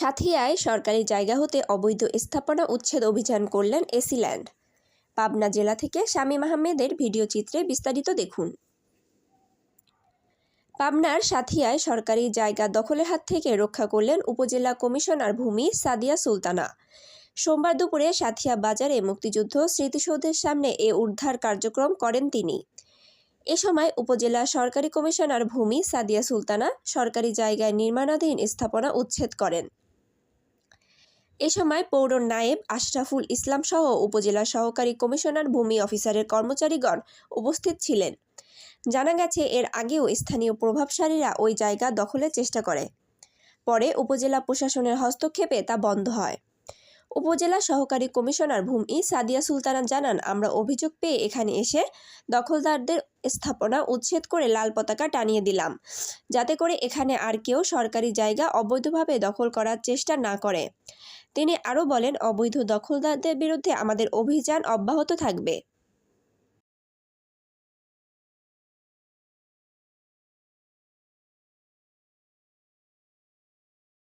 সাথিয়ায় সরকারি জায়গা হতে অবৈধ স্থাপনা উচ্ছেদ অভিযান করলেন এসিল্যান্ড পাবনা জেলা থেকে শামীম আহমেদের ভিডিও চিত্রে বিস্তারিত দেখুন। পাবনার সাথিয়ায় সরকারি জায়গা দখলের হাত থেকে রক্ষা করলেন উপজেলা কমিশনার ভূমি সাদিয়া সুলতানা। সোমবার দুপুরে সাথিয়া বাজারে মুক্তিযুদ্ধ স্মৃতিসৌধের সামনে এ উদ্ধার কার্যক্রম করেন তিনি। এ সময় উপজেলা সরকারি কমিশনার ভূমি সাদিয়া সুলতানা সরকারি জায়গায় নির্মাণাধীন স্থাপনা উচ্ছেদ করেন। এ সময় পৌর নায়েব আশরাফুল ইসলাম সহ উপজেলা সহকারী কমিশনার, ভূমি অফিসারের কর্মচারীগণ উপস্থিত ছিলেন। জানা গেছে, এর আগেও স্থানীয় প্রভাবশালীরা ওই জায়গা দখলের চেষ্টা করে। পরে উপজেলা প্রশাসনের হস্তক্ষেপে তা বন্ধ হয়। উপজেলা সহকারী কমিশনার ভূমি সাদিয়া সুলতানা জানান, আমরা অভিযোগ পেয়ে এখানে এসে দখলদারদের স্থাপনা উচ্ছেদ করে লাল পতাকা টানিয়ে দিলাম, যাতে করে এখানে আর কেউ সরকারি জায়গা অবৈধভাবে দখল করার চেষ্টা না করে। তিনি আরও বলেন, অবৈধ দখলদারদের বিরুদ্ধে আমাদের অভিযান অব্যাহত থাকবে।